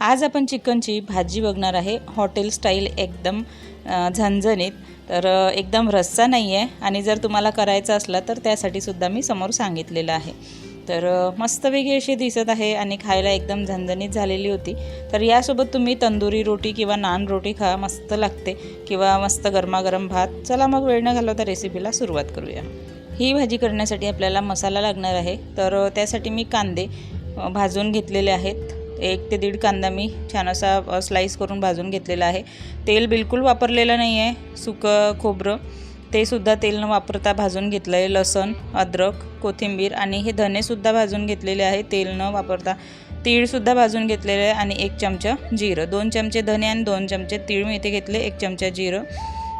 आज आपण चिकनची भाजी बघणार आहे. हॉटेल स्टाईल एकदम झणझणीत. तर एकदम रस्सा नाही आहे आणि जर तुम्हाला करायचं असला तर त्यासाठी सुद्धा मी समोर सांगितलेलं आहे. तर मस्त मस्तपैकी अशी दिसत आहे आणि खायला एकदम झणझणीत झालेली होती. तर यासोबत तुम्ही तंदुरी रोटी किंवा नान रोटी खा मस्त लागते. किंवा मस्त गरमागरम भात. चला मग वेळ न घालवता रेसिपीला सुरुवात करूया. ही भाजी करण्यासाठी आपल्याला मसाला लागणार आहे. तर त्यासाठी मी कांदे भाजून घेतलेले आहेत. एक ते दीड कांदा मी छान असा स्लाईस करून भाजून घेतलेला आहे. तेल बिलकुल वापरलेलं नाही आहे सुकं खोबरं. ते सुद्धा तेल न वापरता भाजून घेतलं आहे लसण अद्रक कोथिंबीर आणि हे धनेसुद्धा भाजून घेतलेले आहे तेल न वापरता. तीळसुद्धा भाजून घेतलेले आहे आणि एक चमचा जिरं. दोन चमचे धने आणि दोन चमचे तीळ मी इथे घेतले एक चमचा जिरं.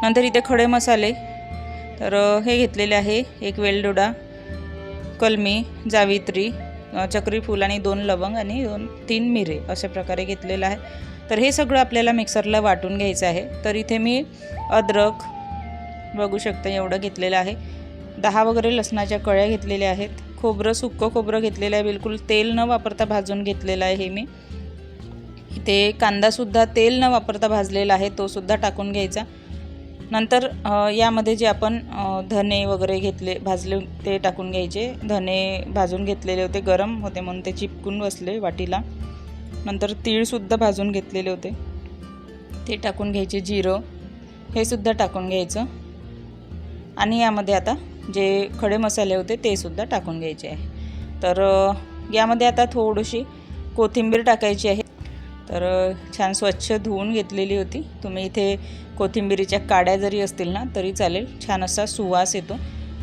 नंतर इथे खडे मसाले. तर हे घेतलेले आहे एक वेलदोडा कलमी जावित्री चक्री फूल आणि दोन लवंग आणि दोन तीन मिरे अशा प्रकारे घेतलेलं आहे. तर हे सगळं आपल्याला मिक्सरला वाटून घ्यायचं आहे. तर इथे मी अद्रक बघू शकता एवढं घेतलेलं आहे. दहा वगैरे लसणाच्या कळ्या घेतलेल्या आहेत. खोबरं सुक्कं खोबरं घेतलेलं आहे. बिलकुल तेल न वापरता भाजून घेतलेलं आहे हे मी. इथे कांदासुद्धा तेल न वापरता भाजलेला आहे. तोसुद्धा टाकून घ्यायचा. नंतर यामध्ये जे आपण धने वगैरे घेतले भाजले ते टाकून घ्यायचे. धने भाजून घेतलेले होते गरम होते म्हणून ते चिपकून बसले वाटीला. नंतर तीळसुद्धा भाजून घेतलेले होते. ते टाकून घ्यायचे जिरं. हे सुद्धा टाकून घ्यायचं. आणि यामध्ये आता जे खडे मसाले होते ते सुद्धा टाकून घ्यायचे आहे. तर यामध्ये आता थोडीशी कोथिंबीर टाकायची आहे. तर छान स्वच्छ धुवून घेतलेली होती. तुम्ही इथे कोथिंबिरीच्या काड्या जरी असतील ना तरी चालेल. छान असा सुवास येतो.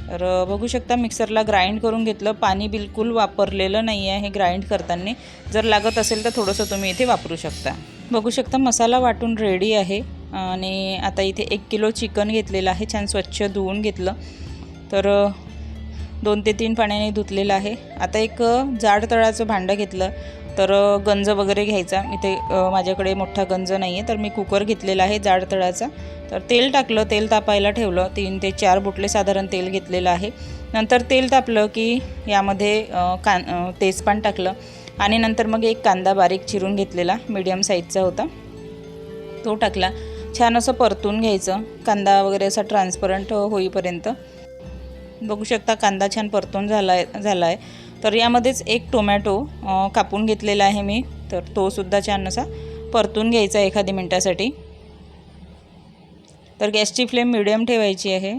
तर बघू शकता मिक्सरला ग्राइंड करून घेतलं. पाणी बिलकुल वापरलेलं नाही आहे हे ग्राइंड करताना. जर लागत असेल तर थोडंसं तुम्ही इथे वापरू शकता. बघू शकता मसाला वाटून रेडी आहे. आणि आता इथे एक किलो चिकन घेतलेलं आहे. छान स्वच्छ धुवून घेतलं. तर दोन ते तीन पाण्याने धुतलेलं आहे. आता एक जाड तळाचं भांडं घेतलं. तर गंज वगैरे घ्यायचा. इथे माझ्याकडे मोठा गंज नाही आहे तर मी कुकर घेतलेला आहे जाड तळाचा तर तेल टाकलं तेल तापायला ठेवलं. तीन ते चार बुटले साधारण तेल घेतलेलं आहे. नंतर तेल तापलं की यामध्ये अ, कान तेजपान टाकलं. आणि नंतर मग एक कांदा बारीक चिरून घेतलेला मीडियम साईजचा होता. तो टाकला. छान असं परतून घ्यायचं. कांदा वगैरे असा ट्रान्सपरंट होईपर्यंत. बघू शकता कांदा छान परतून झाला आहे झाला आहे तर यामध्येच एक टोमॅटो कापून घेतलेला आहे मी. तर तोसुद्धा छान असा परतून घ्यायचा एखादी मिनटासाठी. तर गॅसची फ्लेम मिडियम ठेवायची आहे.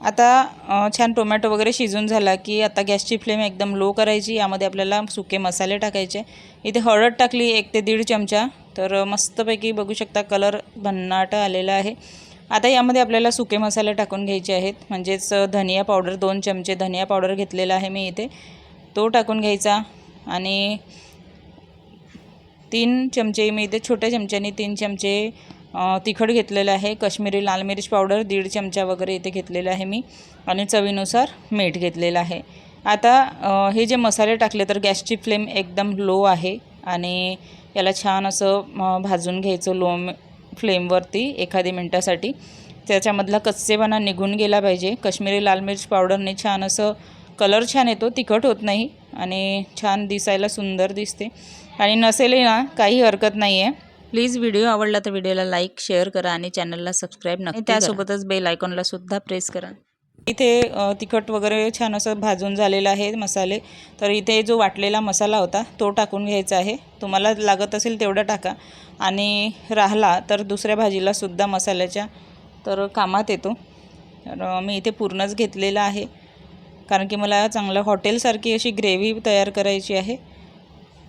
आता छान टोमॅटो वगैरे शिजून झाला की आता गॅसची फ्लेम एकदम लो करायची. यामध्ये आपल्याला सुके मसाले टाकायचे. इथे हळद टाकली एक ते दीड चमचा. तर मस्तपैकी बघू शकता कलर भन्नाट आलेला आहे. आता यामध्ये आपल्याला सुके मसाले टाकून घ्यायचे आहेत. म्हणजेच धनिया पावडर दोन चमचे धनिया पावडर घेतलेला आहे मी इथे. तो टाकून घ्यायचा आणि तीन चमचे मी इथे छोट्या चमच्याने तीन चमचे तिखट घेतलेलं आहे. कश्मीरी लाल मिरच पावडर दीड चमचा वगैरे इथे घेतलेलं आहे मी आणि चवीनुसार मीठ घेतलेलं आहे. आता हे जे मसाले टाकले तर गॅसची फ्लेम एकदम लो आहे आणि याला छान असं भाजून घ्यायचं लो फ्लेमवरती एखादी मिनटासाठी. त्याच्यामधला कच्चेपणा निघून गेला पाहिजे. कश्मीरी लाल मिरच पावडरने छान असं कलर छान येतो. तिखट होत नाही आणि छान दिसायला सुंदर दिसते. आणि नसेलही ना काही हरकत नाही आहे प्लीज व्हिडिओ आवडला तर व्हिडिओला लाईक शेअर करा आणि चॅनलला सबस्क्राईब नक्की त्यासोबतच बेल आयकॉनला सुद्धा प्रेस करा. इथे तिखट वगैरे छान असं भाजून झालेलं आहे मसाले. तर इथे जो वाटलेला मसाला होता तो टाकून घ्यायचा आहे. तुम्हाला लागत असेल तेवढा टाका. आणि राहिला तर दुसऱ्या भाजीला सुद्धा मसाल्याच्या. तर कामात येतो. तर मी इथे पूर्णच घेतलेला आहे. कारण की मला चांगलं हॉटेलसारखी अशी ग्रेव्ही तयार करायची आहे.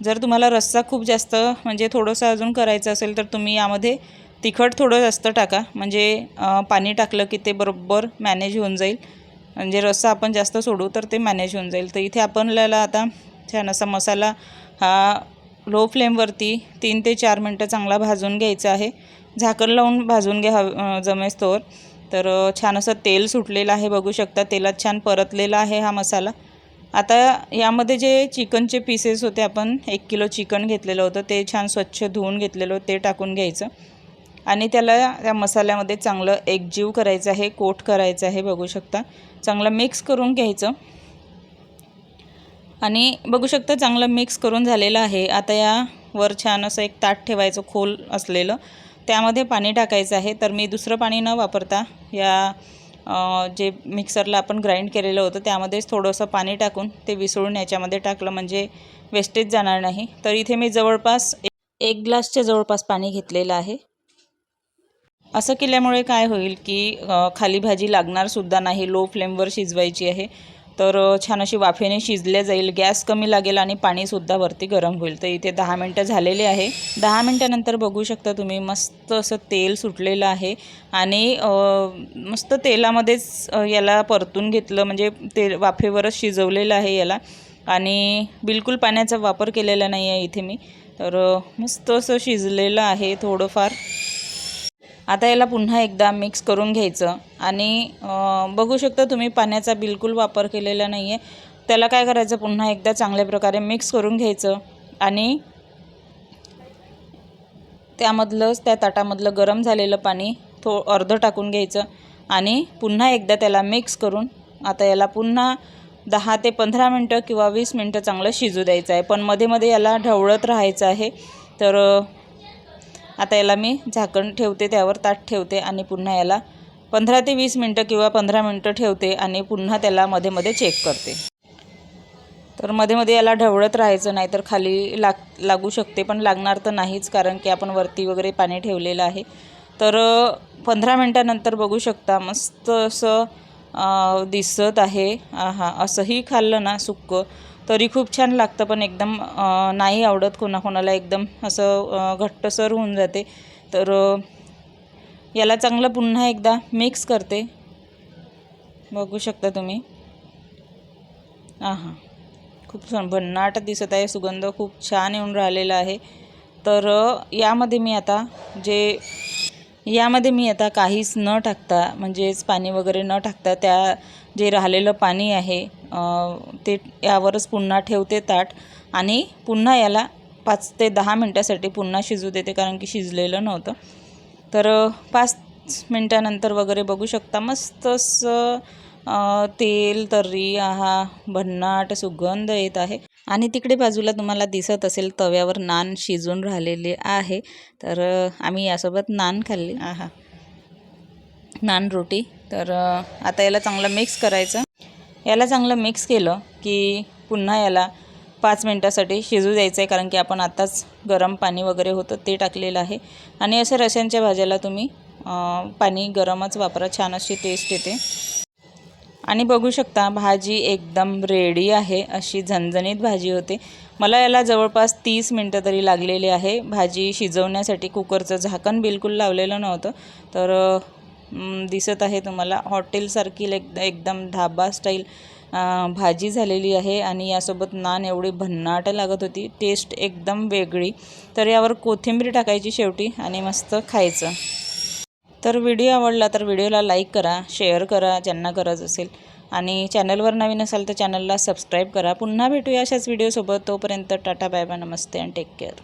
जर तुम्हाला रस्सा खूप जास्त म्हणजे थोडंसं अजून करायचं असेल तर तुम्ही यामध्ये तिखट थोडं जास्त टाका. म्हणजे पाणी टाकलं की ते बरोबर मॅनेज होऊन जाईल. म्हणजे रस्सा आपण जास्त सोडू तर ते मॅनेज होऊन जाईल. तर इथे आपल्याला आता छान असा मसाला हा लो फ्लेमवरती तीन ते चार मिनटं चांगला भाजून घ्यायचा आहे. झाकण लावून भाजून घ्या अं, जमेस्तोवर तर छान असं तेल सुटलेलं आहे बघू शकता. तेलात छान परतलेला आहे हा मसाला. आता यामध्ये जे चिकनचे पीसेस होते आपण एक किलो चिकन घेतलेलं होतं. ते छान स्वच्छ धुवून घेतलेलं ते टाकून घ्यायचं. आणि त्याला त्या मसाल्यामध्ये चांगलं एकजीव करायचं आहे कोट करायचं आहे बघू शकता. चांगलं मिक्स करून घ्यायचं. आणि बघू शकता चांगलं मिक्स करून झालेलं आहे. आता या वर छान असं एक ताट ठेवायचं खोल असलेलं. त्यामध्ये पाणी टाकायचं आहे. तर मी दुसरं पाणी न वापरता या जे मिक्सरला आपण ग्राइंड केलेलं होतं त्यामध्येच थोडंसं पाणी टाकून ते विसळून याच्यामध्ये टाकलं. म्हणजे वेस्टेज जाणार नाही. तर इथे मी जवळपास एक ग्लासच्या जवळपास पाणी घेतलेलं आहे. असं केल्यामुळे काय होईल की खाली भाजी लागणारसुद्धा नाही लो फ्लेमवर शिजवायची आहे. तर छान अशी वाफेने शिजल्या जाईल गॅस कमी लागेल आणि पाणीसुद्धा वरती गरम होईल. तर इथे दहा मिनटं झालेले आहे. दहा मिनटानंतर बघू शकता तुम्ही मस्त असं तेल सुटलेलं आहे आणि मस्त तेलामध्येच याला परतून घेतलं म्हणजे ते वाफेवरच शिजवलेलं आहे याला. आणि बिलकुल पाण्याचा वापर केलेला नाही आहे इथे मी. तर मस्त असं शिजलेलं आहे थोडंफार. आता याला पुन्हा एकदा मिक्स करून घ्यायचं. आणि बघू शकता तुम्ही पाण्याचा बिलकुल वापर केलेला नाही आहे त्याला काय करायचं? पुन्हा एकदा चांगल्या प्रकारे मिक्स करून घ्यायचं. आणि त्यामधलंच त्या ताटामधलं गरम झालेलं पाणी थो अर्धं टाकून घ्यायचं. आणि पुन्हा एकदा त्याला मिक्स करून आता याला पुन्हा दहा ते पंधरा मिनटं किंवा वीस मिनटं चांगलं शिजू द्यायचं आहे. पण मध्ये मध्ये याला ढवळत राहायचं आहे. तर आता याला मी झाकण ठेवते त्यावर ताट ठेवते आणि पुन्हा याला पंधरा ते वीस मिनटं किंवा पंधरा मिनटं ठेवते आणि पुन्हा त्याला मध्ये मध्ये चेक करते. तर मध्ये मध्ये याला ढवळत राहायचं नाही तर खाली लाग लागू शकते पण लागणार तर नाहीच कारण की आपण वरती वगैरे पाणी ठेवलेलं आहे. तर पंधरा मिनटानंतर बघू शकता मस्त असं दिसत आहे. हा असंही खाल्लं ना सुक्कं तरी खूप छान लागतं पण एकदम नाही आवडत कोणाकोणाला एकदम असं घट्टसर होऊन जाते. तर याला चांगलं पुन्हा एकदा मिक्स करते. बघू शकता तुम्ही. हां खूप छान भन्नाट दिसत आहे सुगंध खूप छान येऊन राहिलेला आहे. तर यामध्ये मी आता जे यामध्ये मी आता काहीच न टाकता म्हणजेच पाणी वगैरे न टाकता त्या जे राहिलेलं पाणी आहे ते यावरच पुन्हा ठेवते ताट आणि पुन्हा याला पाच ते दहा मिनटासाठी पुन्हा शिजू देते कारण की शिजलेलं नव्हतं. तर पाच मिनटानंतर वगैरे बघू शकता मस्तच तेल तर्री आहा भन्नाट सुगंध येत आहे. आणि तिकडे बाजूला तुम्हाला दिसत असेल तव्यावर नान शिजून राहिलेले आहे. तर आम्ही यासोबत नान खाल्ली. आहा. नान रोटी. तर आता याला चांगलं मिक्स करायचं. याला चांगलं मिक्स केलं की पुन्हा याला पाच मिनटासाठी शिजू द्यायचं आहे कारण की आपण आत्ताच गरम पाणी वगैरे होतं ते टाकलेलं आहे. आणि असं रश्यांच्या भाज्याला तुम्ही पाणी गरमच वापरा. छान अशी टेस्ट येते. आणि बघू शकता भाजी एकदम रेडी आहे. अशी झणझणीत भाजी होते. मला याला जवळपास तीस मिनटं तरी लागलेली आहे. भाजी शिजवण्यासाठी कुकरचं झाकण बिलकुल लावलेलं नव्हतं. तर दिसत आहे तुम्हाला हॉटेलसारखी एक एकदम ढाबा स्टाईल भाजी झालेली आहे. आणि यासोबत नान एवढी भन्नाट लागत होती. टेस्ट एकदम वेगळी. तर यावर कोथिंबीर टाकायची शेवटी आणि मस्त खायचं. तर व्हिडिओ आवडला तर व्हिडिओला लाईक करा शेअर करा ज्यांना गरज असेल. आणि चॅनलवर नवीन असाल तर चॅनलला सबस्क्राईब करा. पुन्हा भेटूया अशाच व्हिडिओसोबत. तोपर्यंत टाटा बाय बाय नमस्ते अँड टेक केअर